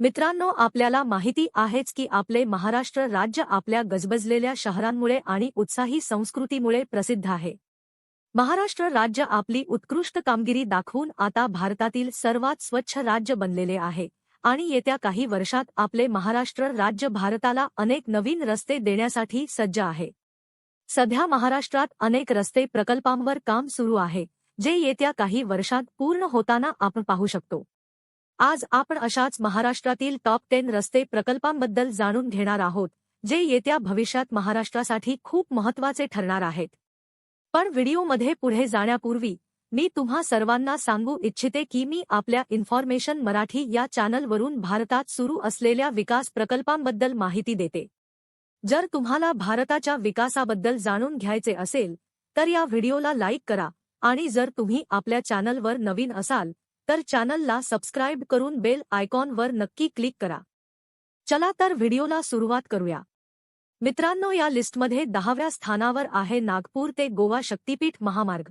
मित्रांनो आपल्याला माहिती आहेच की आपले महाराष्ट्र राज्य आपल्या गजबजलेल्या शहरांमुळे आणि उत्साही संस्कृतीमुळे प्रसिद्ध आहे. महाराष्ट्र राज्य आपली उत्कृष्ट कामगिरी दाखवून आता भारतातील सर्वात स्वच्छ राज्य बनलेले आहे आणि येत्या काही वर्षात आपले महाराष्ट्र राज्य भारताला अनेक नवीन रस्ते देण्यासाठी सज्ज आहे. सध्या महाराष्ट्रात अनेक रस्ते प्रकल्पांवर काम सुरू आहे जे येत्या काही वर्षात पूर्ण होताना आपण पाहू शकतो. आज आपण अशाच महाराष्ट्रातील टॉप टेन रस्ते प्रकल्पांबद्दल जाणून घेणार आहोत जे येत्या भविष्यात महाराष्ट्रासाठी खूप महत्त्वाचे ठरणार आहेत. पण व्हिडिओमध्ये पुढे जाण्यापूर्वी मी तुम्हा सर्वांना सांगू इच्छिते की मी आपल्या इन्फॉर्मेशन मराठी या चॅनलवरून भारतात सुरू असलेल्या विकास प्रकल्पांबद्दल माहिती देते. जर तुम्हाला भारताच्या विकासाबद्दल जाणून घ्यायचे असेल तर या व्हिडिओला लाईक करा आणि जर तुम्ही आपल्या चॅनलवर नवीन असाल तर चॅनलला सबस्क्राईब करून बेल आयकॉनवर नक्की क्लिक करा. चला तर व्हिडिओला सुरुवात करूया. मित्रांनो या लिस्टमध्ये दहाव्या स्थानावर आहे नागपूर ते गोवा शक्तीपीठ महामार्ग.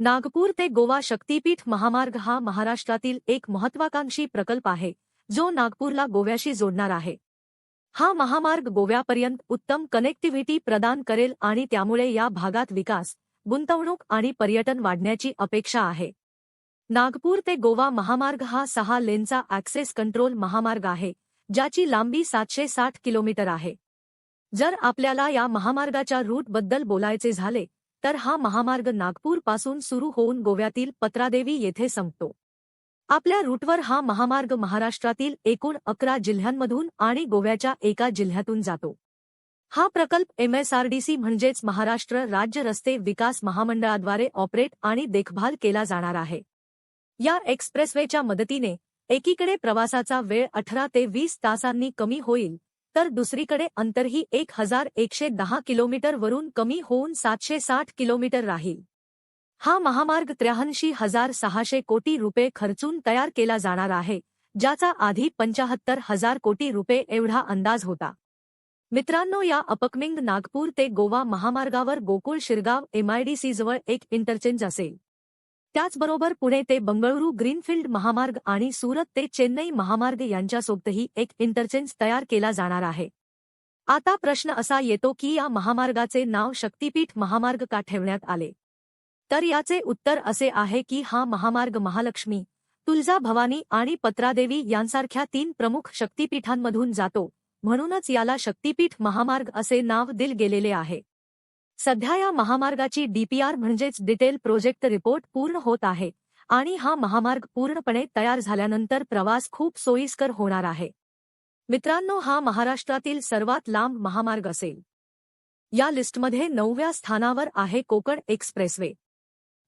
नागपूर ते गोवा शक्तीपीठ महामार्ग हा महाराष्ट्रातील एक महत्वाकांक्षी प्रकल्प आहे जो नागपूरला गोव्याशी जोडणार आहे. हा महामार्ग गोव्यापर्यंत उत्तम कनेक्टिव्हिटी प्रदान करेल आणि त्यामुळे या भागात विकास गुंतवणूक आणि पर्यटन वाढण्याची अपेक्षा आहे. नागपूर ते गोवा महामार्ग हा सहा लेनचा ॲक्सेस कंट्रोल महामार्ग आहे ज्याची लांबी सातशे साठ किलोमीटर आहे. जर आपल्याला या महामार्गाच्या रूटबद्दल बोलायचे झाले तर हा महामार्ग नागपूरपासून सुरू होऊन गोव्यातील पत्रादेवी येथे संपतो. आपल्या रूटवर हा महामार्ग महाराष्ट्रातील एकूण अकरा जिल्ह्यांमधून आणि गोव्याच्या एका जिल्ह्यातून जातो. हा प्रकल्प एमएसआरडीसी म्हणजेच महाराष्ट्र राज्य रस्ते विकास महामंडळाद्वारे ऑपरेट आणि देखभाल केला जाणार आहे. या एक्सप्रेसवेच्या मदतीने एकीकडे प्रवासाचा वेळ अठरा ते वीस तासांनी कमी होईल तर दुसरीकडे अंतरही एक हजार एकशे दहा किलोमीटरवरून कमी होऊन सातशे साठ किलोमीटर राहील. हा महामार्ग त्र्याऐंशी हजार सहाशे कोटी रुपये खर्चून तयार केला जाणार आहे ज्याचा आधी पंचाहत्तर हजार कोटी रुपये एवढा अंदाज होता. मित्रांनो या अपकमिंग नागपूर ते गोवा महामार्गावर गोकुळ शिरगाव एमआयडीसीजवळ एक इंटरचेंज असेल. त्याचबरोबर पुणे ते बंगळुरू ग्रीनफील्ड महामार्ग आणि सुरत ते चेन्नई महामार्ग यांच्यासोबतही एक इंटरचेंज तयार केला जाणार आहे. आता प्रश्न असा येतो की या महामार्गाचे नाव शक्तीपीठ महामार्ग का ठेवण्यात आले? तर याचे उत्तर असे आहे की हा महामार्ग महालक्ष्मी तुलजा भवानी आणि पत्रादेवी यांसारख्या तीन प्रमुख शक्तीपीठांमधून जातो म्हणूनच याला शक्तीपीठ महामार्ग असे नाव दिल गेलेले आहे. सध्या या महामार्गाची डीपीआर म्हणजेच डिटेल प्रोजेक्ट रिपोर्ट पूर्ण होत आहे आणि हा महामार्ग पूर्णपणे तयार झाल्यानंतर प्रवास खूप सोयीस्कर होणार आहे. मित्रांनो हा महाराष्ट्रातील सर्वात लांब महामार्ग असेल. या लिस्टमध्ये नवव्या स्थानावर आहे कोकण एक्सप्रेसवे.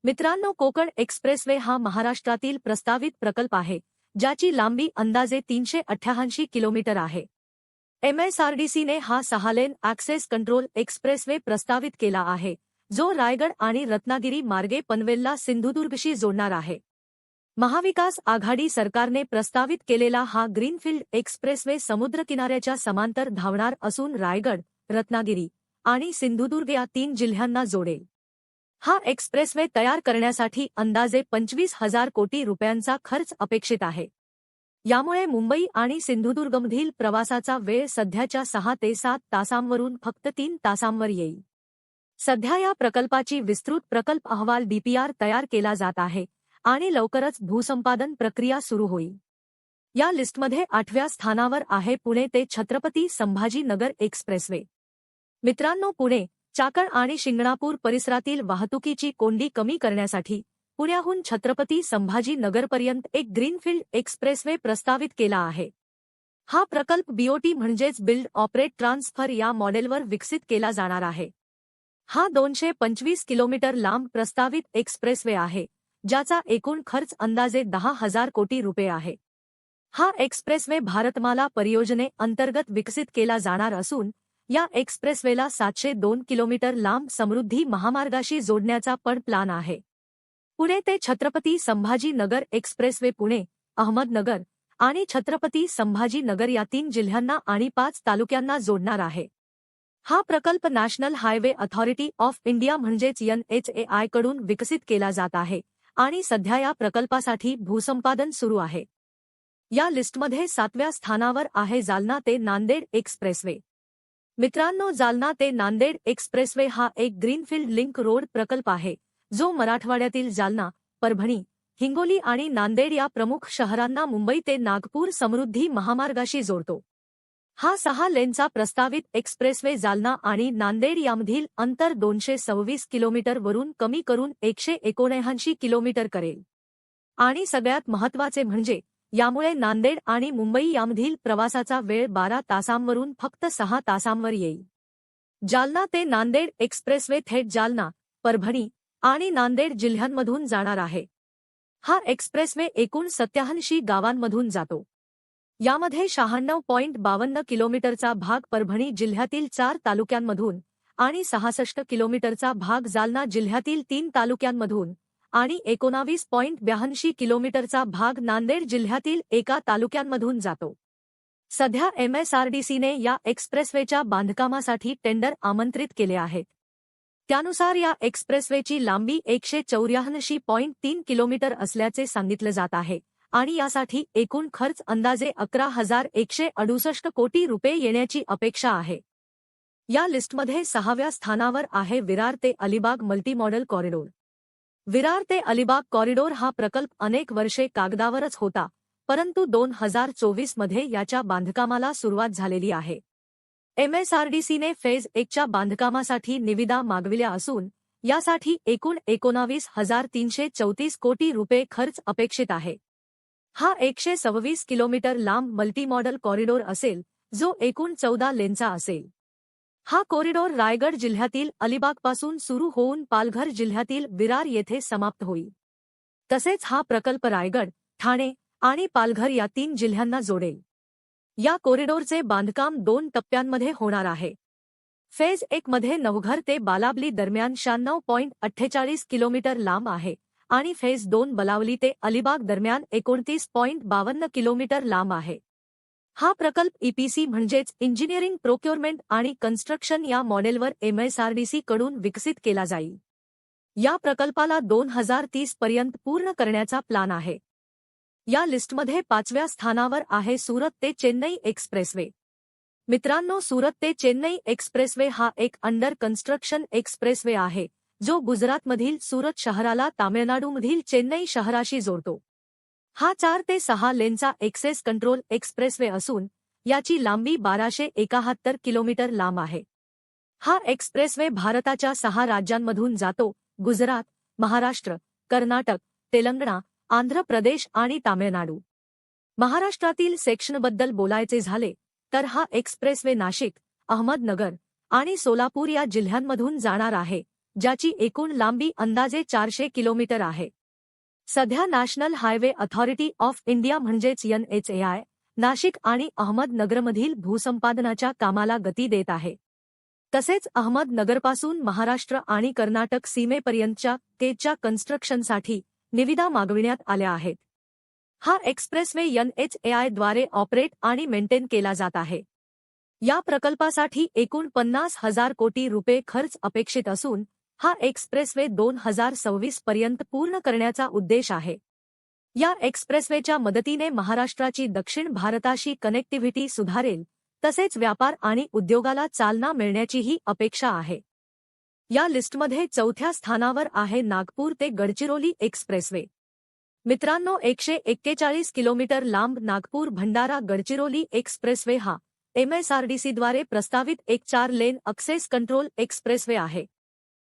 मित्रांनो कोकण एक्सप्रेसवे हा महाराष्ट्रातील प्रस्तावित प्रकल्प आहे ज्याची लांबी अंदाजे तीनशे अठ्ठ्याऐंशी किलोमीटर आहे. एमएसआरडीसीने हा सहालेन ॲक्सेस कंट्रोल एक्सप्रेसवे प्रस्तावित केला आहे जो रायगड आणि रत्नागिरी मार्गे पनवेलला सिंधुदुर्गशी जोडणार आहे. महाविकास आघाडी सरकारने प्रस्तावित केलेला हा ग्रीनफील्ड एक्सप्रेसवे समुद्रकिनाऱ्याच्या समांतर धावणार असून रायगड रत्नागिरी आणि सिंधुदुर्ग या तीन जिल्ह्यांना जोडेल. हा एक्सप्रेसवे तयार करण्यासाठी अंदाजे पंचवीस हजार कोटी रुपयांचा खर्च अपेक्षित आहे. यामुळे मुंबई आणि सिंधुदुर्गमधील प्रवासाचा वेळ सध्याच्या सहा ते सात तासांवरून फक्त तीन तासांवर येईल. सध्या या प्रकल्पाची विस्तृत प्रकल्प अहवाल डीपीआर तयार केला जात आहे आणि लवकरच भूसंपादन प्रक्रिया सुरू होईल. या लिस्टमध्ये आठव्या स्थानावर आहे पुणे ते छत्रपती संभाजीनगर एक्सप्रेसवे. मित्रांनो पुणे चाकण आणि शिंगणापूर परिसरातील वाहतुकीची कोंडी कमी करण्यासाठी पुण्याहून छत्रपती संभाजी नगरपर्यंत एक ग्रीनफील्ड एक्सप्रेसवे प्रस्तावित केला आहे. हा प्रकल्प बीओटी म्हणजेच बिल्ड ऑपरेट ट्रान्सफर या मॉडेलवर विकसित केला जाणार आहे. हा दोनशे पंचवीस किलोमीटर लांब प्रस्तावित एक्सप्रेसवे आहे ज्याचा एकूण खर्च अंदाजे दहा हजार कोटी रुपये आहे. हा एक्सप्रेसवे भारतमाला परियोजने अंतर्गत विकसित केला जाणार असून या एक्सप्रेसवेला सातशे दोन किलोमीटर लांब समृद्धी महामार्गाशी जोडण्याचा पण प्लान आहे. पुणे ते छत्रपती संभाजी नगर एक्सप्रेसवे पुणे, अहमदनगर आणि छत्रपती संभाजी नगर या तीन जिल्ह्यांना आणि पाच तालुक्यांना जोडणार आहे. हा प्रकल्प national highway authority of India म्हणजेच एन कडून विकसित केला जात आहे आणि सध्या या प्रकल्पासाठी भूसंपादन सुरू आहे. या लिस्टमध्ये सातव्या स्थानावर आहे जालना ते नांदेड एक्सप्रेसवे. मित्रांनो, जालना ते नांदेड एक्सप्रेसवे हा एक ग्रीनफील्ड लिंक रोड प्रकल्प आहे. जो मराठवाड्यातील जालना परभणी हिंगोली आणि नांदेड या प्रमुख शहरांना मुंबई ते नागपूर समृद्धी महामार्गाशी जोडतो. हा सहा लेनचा प्रस्तावित एक्सप्रेसवे जालना आणि नांदेड यामधील अंतर दोनशे सव्वीस किलोमीटरवरून कमी करून एकशे एकोणऐंशी किलोमीटर करेल. आणि सगळ्यात महत्त्वाचे म्हणजे यामुळे नांदेड आणि मुंबई यामधील प्रवासाचा वेळ बारा तासांवरून फक्त सहा तासांवर येईल. जालना ते नांदेड एक्सप्रेसवे थेट जालना परभणी आणि नांदेड जिल्ह्यांमधून जाणार आहे. हा एक्सप्रेसवे एकूण सत्याऐंशी गावांमधून जातो. यामध्ये शहाण्णव पॉईंट बावन्न किलोमीटरचा भाग परभणी जिल्ह्यातील चार तालुक्यांमधून आणि सहासष्ट किलोमीटरचा भाग जालना जिल्ह्यातील तीन तालुक्यांमधून आणि एकोणावीस पॉईंट ब्याऐंशी किलोमीटरचा भाग नांदेड जिल्ह्यातील एका तालुक्यांमधून जातो. सध्या एमएसआरडीसीने या एक्सप्रेसवेच्या बांधकामासाठी टेंडर आमंत्रित केले आहेत. त्यानुसार या एक्सप्रेसवेची लांबी एकशे चौऱ्याऐंशी पॉईंट तीन किलोमीटर असल्याचे सांगितलं जात आहे आणि यासाठी एकूण खर्च अंदाजे अकरा हजार एकशे अडुसष्ट कोटी रुपये येण्याची अपेक्षा आहे. या लिस्टमध्ये सहाव्या स्थानावर आहे विरार ते अलिबाग मल्टीमॉडल कॉरिडोर. विरार ते अलिबाग कॉरिडोर हा प्रकल्प अनेक वर्षे कागदावरच होता परंतु दोन हजार चोवीसमध्ये याच्या बांधकामाला सुरुवात झालेली आहे. एमएसआरडीसीने फेज एकच्या बांधकामासाठी निविदा मागविल्या असून यासाठी एकूण एकोणावीस हजार तीनशे चौतीस कोटी रुपये खर्च अपेक्षित आहे. हा एकशे सव्वीस किलोमीटर लांब मल्टीमॉडल कॉरिडोर असेल जो एकूण चौदा लेनचा असेल. हा कॉरिडोर रायगड जिल्ह्यातील अलिबागपासून सुरू होऊन पालघर जिल्ह्यातील विरार येथे समाप्त होईल. तसेच हा प्रकल्प रायगड ठाणे आणि पालघर या तीन जिल्ह्यांना जोडेल. या कॉरिडोरचे बांधकाम दोन टप्प्यांमध्ये होणार आहे. फेज एक मध्ये नवघर ते बालाबली दरम्यान शहाण्णव पॉईंट अठ्ठेचाळीस किलोमीटर लांब आहे आणि फेज दोन बलावली ते अलिबाग दरम्यान एकोणतीस पॉईंट बावन्न किलोमीटर लांब आहे. हा प्रकल्प ईपीसी म्हणजेच इंजिनिअरिंग प्रोक्युरमेंट आणि कन्स्ट्रक्शन या मॉडेलवर एमएसआरडीसी कडून विकसित केला जाईल. या प्रकल्पाला दोन हजार तीस पर्यंत पूर्ण करण्याचा प्लान आहे. या लिस्टमध्ये पाचव्या स्थानावर आहे सुरत ते चेन्नई एक्सप्रेसवे. मित्रांनो सुरत ते चेन्नई एक्सप्रेसवे हा एक अंडर कन्स्ट्रक्शन एक्सप्रेसवे आहे जो गुजरातमधील सुरत शहराला तामिळनाडूमधील चेन्नई शहराशी जोडतो. हा चार ते सहा लेनचा एक्सेस कंट्रोल एक्सप्रेसवे असून याची लांबी बाराशे एकाहत्तर किलोमीटर लांब आहे. हा एक्सप्रेसवे भारताच्या सहा राज्यांमधून जातो गुजरात महाराष्ट्र कर्नाटक तेलंगणा आंध्र प्रदेश आणि तामिळनाडू. महाराष्ट्रातील सेक्शनबद्दल बोलायचे झाले तर हा एक्सप्रेसवे नाशिक अहमदनगर आणि सोलापूर या जिल्ह्यांमधून जाणार आहे ज्याची एकूण लांबी अंदाजे चारशे किलोमीटर आहे. सध्या National Highway Authority of India म्हणजेच एनएचएआय नाशिक आणि अहमदनगरमधील भूसंपादनाच्या कामाला गती देत आहे. तसेच अहमदनगरपासून महाराष्ट्र आणि कर्नाटक सीमेपर्यंतच्या केजच्या कन्स्ट्रक्शनसाठी निविदा मागविण्यात आल्या आहेत. हा एक्सप्रेसवे एनएचएआयद्वारे ऑपरेट आणि मेंटेन केला जात आहे. या प्रकल्पासाठी एकूण पन्नास हजार कोटी रुपये खर्च अपेक्षित असून हा एक्सप्रेसवे दोन हजार सव्वीस पर्यंत पूर्ण करण्याचा उद्देश आहे. या एक्सप्रेसवेच्या मदतीने महाराष्ट्राची दक्षिण भारताशी कनेक्टिव्हिटी सुधारेल तसेच व्यापार आणि उद्योगाला चालना मिळण्याचीही अपेक्षा आहे. या लिस्टमध्ये चौथ्या स्थानावर आहे नागपूर ते गडचिरोली एक्सप्रेसवे. मित्रांनो एकशे एक्केचाळीस किलोमीटर लांब नागपूर भंडारा गडचिरोली एक्सप्रेसवे हा एमएसआरडीसीद्वारे प्रस्तावित एक चार लेन अक्सेस कंट्रोल एक्सप्रेसवे आहे.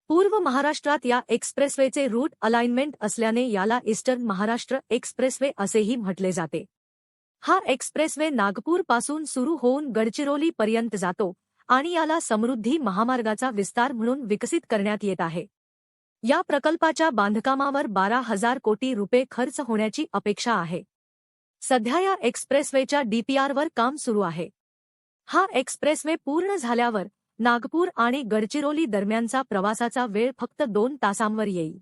पूर्व महाराष्ट्रात या एक्सप्रेसवेचे रूट अलाइनमेंट असल्याने याला ईस्टर्न महाराष्ट्र एक्सप्रेसवे असेही म्हटले जाते. हा एक्सप्रेसवे नागपूरपासून सुरू होऊन गडचिरोलीपर्यंत जातो. आणि याला समृद्धी महामार्गाचा विस्तार म्हणून विकसित करण्यात येत आहे. या प्रकल्पाच्या बांधकामावर बारा हजार कोटी रुपये खर्च होण्याची अपेक्षा आहे. सध्या या एक्सप्रेसवेच्या डीपीआरवर काम सुरू आहे. हा एक्सप्रेसवे पूर्ण झाल्यावर नागपूर आणि गडचिरोली दरम्यानचा प्रवासाचा वेळ फक्त दोन तासांवर येईल.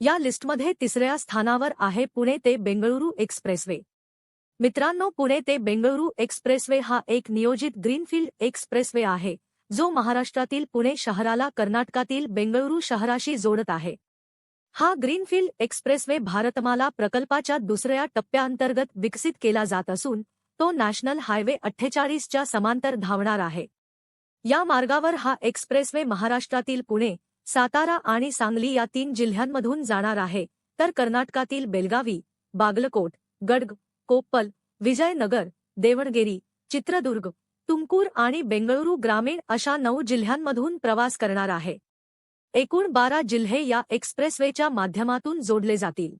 या लिस्टमध्ये तिसऱ्या स्थानावर आहे पुणे ते बेंगळुरू एक्सप्रेसवे. मित्रांनो पुणे ते बेंगळुरू एक्सप्रेसवे हा एक नियोजित ग्रीनफील्ड एक्सप्रेसवे आहे जो महाराष्ट्रातील पुणे शहराला कर्नाटकातील बेंगळुरू शहराशी जोडत आहे. हा ग्रीनफील्ड एक्सप्रेसवे भारतमाला प्रकल्पाच्या दुसऱ्या टप्प्याअंतर्गत विकसित केला जात असून तो नॅशनल हायवे अठ्ठेचाळीसच्या समांतर धावणार आहे. या मार्गावर हा एक्सप्रेसवे महाराष्ट्रातील पुणे सातारा आणि सांगली या तीन जिल्ह्यांमधून जाणार आहे तर कर्नाटकातील बेलगावी बागलकोट गडग कोप्पल विजयनगर देवणगेरी चित्रदुर्ग तुमकूर आणि बेंगळुरू ग्रामीण अशा नऊ जिल्ह्यांमधून प्रवास करणार आहे. एकूण बारा जिल्हे या एक्सप्रेसवेच्या माध्यमातून जोडले जातील.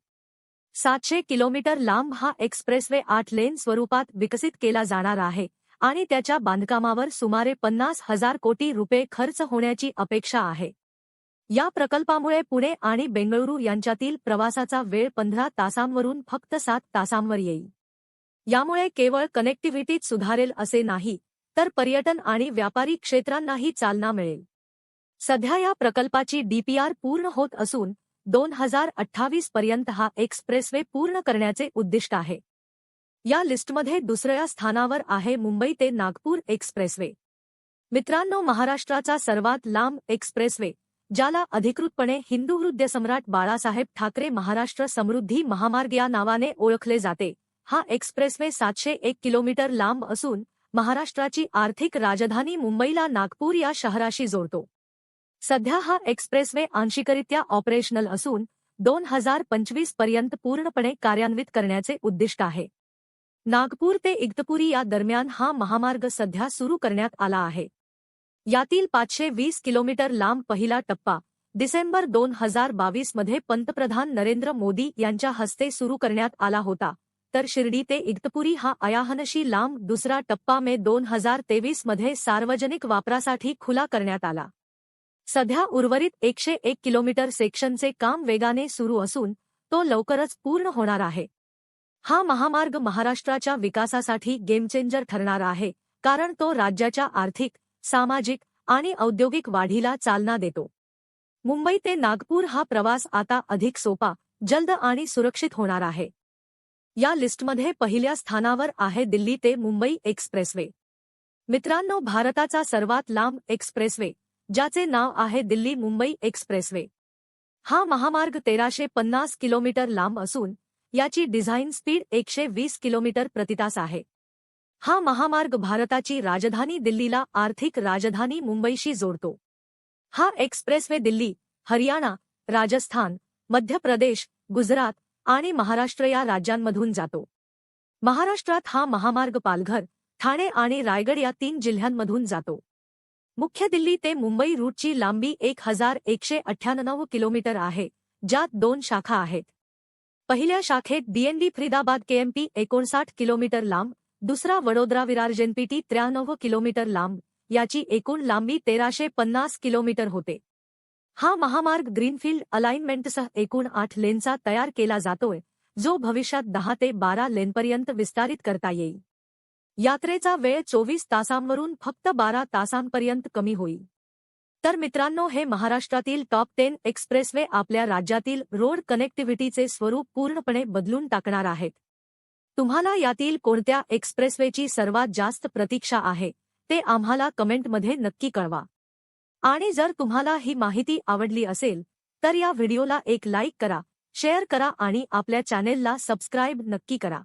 सातशे किलोमीटर लांब हा एक्सप्रेसवे आठ लेन स्वरूपात विकसित केला जाणार आहे आणि त्याच्या बांधकामावर सुमारे पन्नास हजार कोटी रुपये खर्च होण्याची अपेक्षा आहे. या प्रकल्पामुळे पुणे आणि बेंगळुरू यांच्यातील प्रवासाचा वेळ पंधरा तासांवरून फक्त सात तासांवर येईल. यामुळे केवळ कनेक्टिव्हिटीत सुधारेल असे नाही तर पर्यटन आणि व्यापारी क्षेत्रांनाही चालना मिळेल. सध्या या प्रकल्पाची डीपीआर पूर्ण होत असून दोन हजार अठ्ठावीस पर्यंत हा एक्सप्रेसवे पूर्ण करण्याचे उद्दिष्ट आहे. या लिस्टमध्ये दुसऱ्या स्थानावर आहे मुंबई ते नागपूर एक्सप्रेसवे. मित्रांनो महाराष्ट्राचा सर्वात लांब एक्सप्रेसवे ज्याला अधिकृतपणे हिंदू हृदयसम्राट बाळासाहेब ठाकरे महाराष्ट्र समृद्धी महामार्ग या नावाने ओळखले जाते हा एक्सप्रेसवे सातशे एक किलोमीटर लांब असून महाराष्ट्राची आर्थिक राजधानी मुंबईला नागपूर या शहराशी जोडतो. सध्या हा एक्सप्रेसवे आंशिकरित्या ऑपरेशनल असून दोन हज़ार पंचवीस पर्यंत पूर्णपणे कार्यान्वित करण्याचे उद्दिष्ट आहे. नागपूर ते इगतपुरी या दरम्यान हा महामार्ग सध्या सुरू करण्यात आला आहे. यातील पाचशे वीस किलोमीटर लांब पहिला टप्पा डिसेंबर दोन हज़ार बावीस मध्ये पंतप्रधान नरेंद्र मोदी यांच्या हस्ते सुरू करण्यात आला होता. तर शिर्डी ते इगतपुरी हा अयाहनशी लांब दुसरा टप्पा मे दोन हजार तेवीसमध्ये सार्वजनिक वापरासाठी खुला करण्यात आला. सध्या उर्वरित एकशे एक किलोमीटर सेक्शनचे काम वेगाने सुरू असून तो लवकरच पूर्ण होणार आहे. हा महामार्ग महाराष्ट्राच्या विकासासाठी गेमचेंजर ठरणार आहे कारण तो राज्याच्या आर्थिक सामाजिक आणि औद्योगिक वाढीला चालना देतो. मुंबई ते नागपूर हा प्रवास आता अधिक सोपा जलद आणि सुरक्षित होणार आहे. या लिस्टमध्ये पहिल्या स्थानावर आहे दिल्ली ते मुंबई एक्सप्रेसवे. मित्रांनो भारताचा सर्वात लांब एक्सप्रेसवे ज्याचे नाव आहे दिल्ली मुंबई एक्सप्रेसवे. हा महामार्ग तेराशे पन्नास किलोमीटर लांब असून याची डिझाईन स्पीड एकशे वीस किलोमीटर प्रतितास आहे. हा महामार्ग भारताची राजधानी दिल्लीला आर्थिक राजधानी मुंबईशी जोडतो. हा एक्सप्रेसवे दिल्ली हरियाणा राजस्थान मध्य प्रदेश गुजरात आणि महाराष्ट्र या राज्यांमधून जातो. महाराष्ट्रात हा महामार्ग पालघर ठाणे आणि रायगड या तीन जिल्ह्यांमधून जातो. मुख्य दिल्ली ते मुंबई रूटची लांबी एक हजार एकशे अठ्ठ्याण्णव किलोमीटर आहे ज्यात दोन शाखा आहेत. पहिल्या शाखेत डीएनडी फरीदाबाद केएमपी एकोणसाठ किलोमीटर लांब दुसरा वडोदरा विरार जेनपीटी त्र्याण्णव किलोमीटर लांब याची एकूण लांबी तेराशे पन्नास किलोमीटर होते. हा महामार्ग ग्रीनफील्ड अलाइनमेंटसह एकूण आठ लेनचा तयार केला जातोय जो भविष्यात दहा ते बारा लेनपर्यंत विस्तारित करता येईल. यात्रेचा वेळ चोवीस तासांवरून फक्त बारा तासांपर्यंत कमी होईल. तर मित्रांनो हे महाराष्ट्रातील टॉप टेन एक्सप्रेसवे आपल्या राज्यातील रोड कनेक्टिव्हिटीचे स्वरूप पूर्णपणे बदलून टाकणार आहेत. तुम्हाला यातील कोणत्या एक्सप्रेसवेची सर्वात जास्त प्रतीक्षा आहे ते आम्हाला कमेंटमध्ये नक्की कळवा. आणि जर तुम्हाला ही माहिती आवडली असेल तर या व्हिडिओला एक लाईक करा शेअर करा आणि आपल्या चॅनेलला सबस्क्राईब नक्की करा.